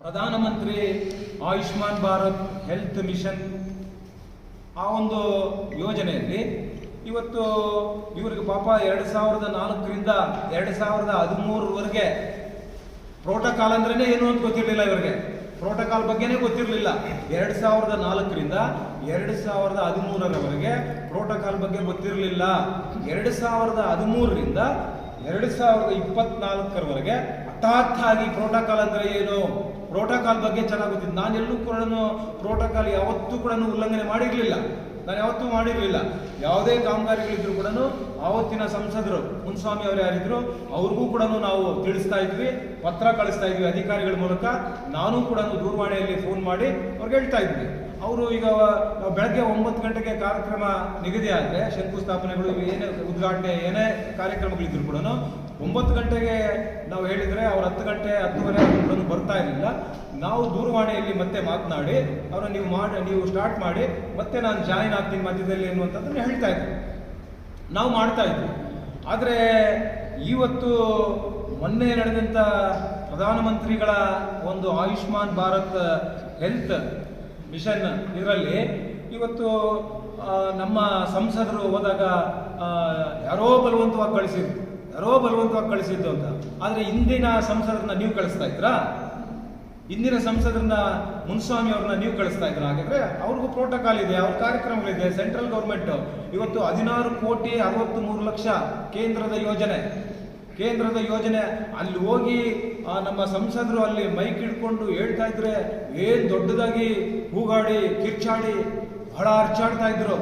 ಪ್ರಧಾನಮಂತ್ರಿ Ayushman Bharat health mission ಆ ಒಂದು ಯೋಜನೆಯಲ್ಲಿ ಇವತ್ತು ಇವರಿಗೆ ಪಾಪ ಎರಡು ಸಾವಿರದ ನಾಲ್ಕರಿಂದ ಎರಡು ಸಾವಿರದ ಹದಿಮೂರವರೆಗೆ ಪ್ರೋಟೋಕಾಲ್ ಅಂದ್ರೇ ಏನು ಅಂತ ಗೊತ್ತಿರಲಿಲ್ಲ ಇವರಿಗೆ. ಪ್ರೋಟೋಕಾಲ್ ಬಗ್ಗೆನೇ ಗೊತ್ತಿರಲಿಲ್ಲ. ಎರಡು ಸಾವಿರದ ನಾಲ್ಕರಿಂದ ಎರಡು ಸಾವಿರದ ಹದಿಮೂರರವರೆಗೆ ಪ್ರೋಟೋಕಾಲ್ ಬಗ್ಗೆ ಗೊತ್ತಿರಲಿಲ್ಲ. ಎರಡು ಸಾವಿರದ ಹದಿಮೂರರಿಂದ ಎರಡು ಸಾವಿರದ ಇಪ್ಪತ್ನಾಲ್ಕರವರೆಗೆ ಹಠಾತ್ ಆಗಿ ಪ್ರೋಟೋಕಾಲ್ ಅಂದ್ರೆ ಏನು? ಪ್ರೋಟೋಕಾಲ್ ಬಗ್ಗೆ ಚೆನ್ನಾಗಿ ನಾನು ಎಲ್ಲೂ ಕೂಡ ಪ್ರೋಟೋಕಾಲ್ ಯಾವತ್ತೂ ಕೂಡ ಉಲ್ಲಂಘನೆ ಮಾಡಿರಲಿಲ್ಲ. ನಾನು ಯಾವತ್ತೂ ಮಾಡಿರಲಿಲ್ಲ. ಯಾವುದೇ ಕಾಮಗಾರಿಗಳಿದ್ರು ಕೂಡ ಆವತ್ತಿನ ಸಂಸದರು ಮುನ್ಸ್ವಾಮಿ ಅವರು ಯಾರಿದ್ರು, ಅವ್ರಿಗೂ ಕೂಡ ನಾವು ತಿಳಿಸ್ತಾ ಇದ್ವಿ, ಪತ್ರ ಕಳಿಸ್ತಾ ಇದ್ವಿ ಅಧಿಕಾರಿಗಳ ಮೂಲಕ. ನಾನು ಕೂಡ ದೂರವಾಣಿಯಲ್ಲಿ ಫೋನ್ ಮಾಡಿ ಅವ್ರಿಗೆ ಹೇಳ್ತಾ ಇದ್ವಿ. ಅವರು ಈಗ ಬೆಳಗ್ಗೆ ಒಂಬತ್ತು ಗಂಟೆಗೆ ಕಾರ್ಯಕ್ರಮ ನಿಗದಿ ಆದರೆ ಶಂಕುಸ್ಥಾಪನೆಗಳು ಏನೇ ಉದ್ಘಾಟನೆ, ಏನೇ ಕಾರ್ಯಕ್ರಮಗಳಿದ್ರು ಕೂಡ ಒಂಬತ್ತು ಗಂಟೆಗೆ ನಾವು ಹೇಳಿದರೆ ಅವ್ರು ಹತ್ತು ಗಂಟೆ, ಹತ್ತುವರೆ ಕೂಡ ಬರ್ತಾ ಇರಲಿಲ್ಲ. ನಾವು ದೂರವಾಣಿಯಲ್ಲಿ ಮತ್ತೆ ಮಾತನಾಡಿ ಅವರು ನೀವು ಮಾಡಿ, ನೀವು ಸ್ಟಾರ್ಟ್ ಮಾಡಿ, ಮತ್ತೆ ನಾನು ಜಾಯಿನ್ ಆಗ್ತೀನಿ ಮಧ್ಯದಲ್ಲಿ ಅನ್ನುವಂಥದ್ದನ್ನು ಹೇಳ್ತಾ ಇದ್ವಿ. ನಾವು ಮಾಡ್ತಾ ಇದ್ವಿ. ಆದರೆ ಇವತ್ತು ಮೊನ್ನೆ ನಡೆದಂಥ ಪ್ರಧಾನಮಂತ್ರಿಗಳ ಒಂದು ಆಯುಷ್ಮಾನ್ ಭಾರತ್ ಹೆಲ್ತ್ ಮಿಷನ್ ಇದರಲ್ಲಿ. ಇವತ್ತು ನಮ್ಮ ಸಂಸದರು ಹೋದಾಗ ಯಾರೋ ಬಲವಂತವಾಗಿ ಕಳಿಸಿದ್ರು. ಯಾರೋ ಬಲವಂತವಾಗಿ ಕಳಿಸಿದ್ದು ಅಂತ. ಆದರೆ ಇಂದಿನ ಸಂಸದರನ್ನ ನೀವು ಕಳಿಸ್ತಾ ಇದ್ರಾ? ಇಂದಿನ ಸಂಸದರನ್ನ ಮುನ್ಸ್ವಾಮಿ ಅವ್ರನ್ನ ನೀವು ಕಳಿಸ್ತಾ ಇದ್ರ? ಹಾಗಾದ್ರೆ ಅವ್ರಿಗೂ ಪ್ರೋಟೋಕಾಲ್ ಇದೆ, ಅವ್ರ ಕಾರ್ಯಕ್ರಮಗಳಿದೆ ಸೆಂಟ್ರಲ್ ಗೌರ್ಮೆಂಟ್ ಇವತ್ತು ಹದಿನಾರು ಕೋಟಿ ಅರವತ್ತು ಮೂರು ಲಕ್ಷ ಕೇಂದ್ರದ ಯೋಜನೆ. ಕೇಂದ್ರದ ಯೋಜನೆ, ಅಲ್ಲಿ ಹೋಗಿ ನಮ್ಮ ಸಂಸದರು ಅಲ್ಲಿ ಮೈಕ್ ಹಿಡ್ಕೊಂಡು ಹೇಳ್ತಾ ಇದ್ರೆ ಏನ್ ದೊಡ್ಡದಾಗಿ ಹೂಗಾಡಿ ಕಿರ್ಚಾಡಿ ಬಹಳ ಅರ್ಚಾಡ್ತಾ ಇದ್ರು.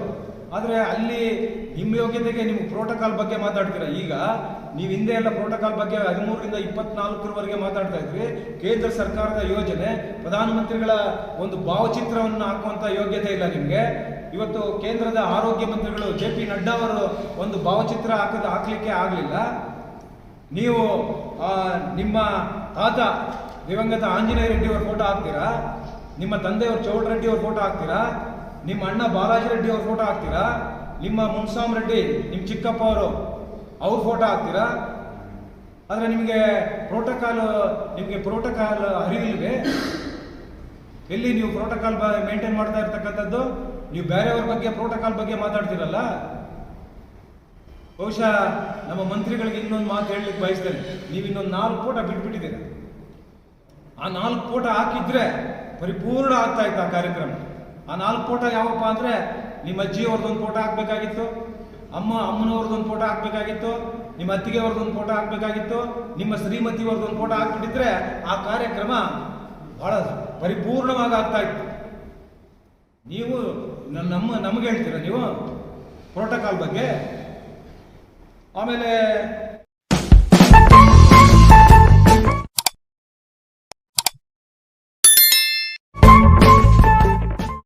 ಆದ್ರೆ ಅಲ್ಲಿ ನಿಮ್ಮ ಯೋಗ್ಯತೆಗೆ ನಿಮ್ಗೆ ಪ್ರೋಟೋಕಾಲ್ ಬಗ್ಗೆ ಮಾತಾಡ್ತೀರಾ? ಈಗ ನೀವು ಹಿಂದೆ ಎಲ್ಲ ಪ್ರೋಟೋಕಾಲ್ ಬಗ್ಗೆ ಹದಿಮೂರರಿಂದ ಇಪ್ಪತ್ನಾಲ್ಕರವರೆಗೆ ಮಾತಾಡ್ತಾ ಇದ್ರಿ. ಕೇಂದ್ರ ಸರ್ಕಾರದ ಯೋಜನೆ, ಪ್ರಧಾನಮಂತ್ರಿಗಳ ಒಂದು ಭಾವಚಿತ್ರವನ್ನು ಹಾಕುವಂತ ಯೋಗ್ಯತೆ ಇಲ್ಲ ನಿಮ್ಗೆ. ಇವತ್ತು ಕೇಂದ್ರದ ಆರೋಗ್ಯ ಮಂತ್ರಿಗಳು ಜೆ ಪಿ ನಡ್ಡಾ ಅವರು ಒಂದು ಭಾವಚಿತ್ರ ಹಾಕದ ಹಾಕ್ಲಿಕ್ಕೆ ಆಗ್ಲಿಲ್ಲ. ನೀವು ನಿಮ್ಮ ತಾತ ದಿವಂಗತ ಆಂಜನೇಯ ರೆಡ್ಡಿ ಅವ್ರ ಫೋಟೋ ಹಾಕ್ತೀರಾ? ನಿಮ್ಮ ತಂದೆಯವ್ರ ಚೌಡ್ ರೆಡ್ಡಿ ಅವ್ರ ಫೋಟೋ ಹಾಕ್ತೀರಾ? ನಿಮ್ಮ ಅಣ್ಣ ಬಾಲಾಜಿ ರೆಡ್ಡಿ ಅವ್ರ ಫೋಟೋ ಹಾಕ್ತೀರಾ? ನಿಮ್ಮ ಮುನ್ಸಾಮ್ ರೆಡ್ಡಿ, ನಿಮ್ಮ ಚಿಕ್ಕಪ್ಪ ಅವರು, ಅವ್ರ ಫೋಟೋ ಹಾಕ್ತೀರಾ? ಆದರೆ ನಿಮಗೆ ಪ್ರೋಟೋಕಾಲ್ ನಿಮಗೆ ಪ್ರೋಟೋಕಾಲ್ ಅರಿವಿಲ್ವೇ? ಎಲ್ಲಿ ನೀವು ಪ್ರೋಟೋಕಾಲ್ ಮೇಂಟೈನ್ ಮಾಡ್ತಾ ಇರ್ತಕ್ಕಂಥದ್ದು? ನೀವು ಬೇರೆಯವ್ರ ಬಗ್ಗೆ ಪ್ರೋಟೋಕಾಲ್ ಬಗ್ಗೆ ಮಾತಾಡ್ತೀರಲ್ಲ? ಬಹುಶಃ ನಮ್ಮ ಮಂತ್ರಿಗಳಿಗೆ ಇನ್ನೊಂದು ಮಾತು ಹೇಳಲಿಕ್ಕೆ ಬಯಸ್ತೇನೆ. ನೀವು ಇನ್ನೊಂದು ನಾಲ್ಕು ಫೋಟೋ ಬಿಟ್ಬಿಟ್ಟಿದ್ದೀರ? ಆ ನಾಲ್ಕು ಫೋಟೋ ಹಾಕಿದ್ರೆ ಪರಿಪೂರ್ಣ ಆಗ್ತಾ ಇತ್ತು ಆ ಕಾರ್ಯಕ್ರಮ. ಆ ನಾಲ್ಕು ಫೋಟೋ ಯಾವಪ್ಪ ಅಂದ್ರೆ ನಿಮ್ಮ ಅಜ್ಜಿಯವ್ರದ್ದೊಂದು ಫೋಟೋ ಹಾಕ್ಬೇಕಾಗಿತ್ತು, ಅಮ್ಮ ಅಮ್ಮನವ್ರದ್ದೊಂದು ಫೋಟೋ ಹಾಕ್ಬೇಕಾಗಿತ್ತು, ನಿಮ್ಮ ಅತ್ತಿಗೆ ಅವ್ರದ್ದೊಂದು ಫೋಟೋ ಹಾಕ್ಬೇಕಾಗಿತ್ತು, ನಿಮ್ಮ ಶ್ರೀಮತಿಯವ್ರದ್ದೊಂದು ಫೋಟೋ ಹಾಕ್ಬಿಟ್ಟಿದ್ರೆ ಆ ಕಾರ್ಯಕ್ರಮ ಬಹಳ ಪರಿಪೂರ್ಣವಾಗಿ ಆಗ್ತಾ ಇತ್ತು. ನೀವು ನಮ್ಮ ನಮಗೆ ಹೇಳ್ತೀರಾ ನೀವು? ಪ್ರೋಟೋಕಾಲ್ ಬಗ್ಗೆ? ಆಮೇಲೆ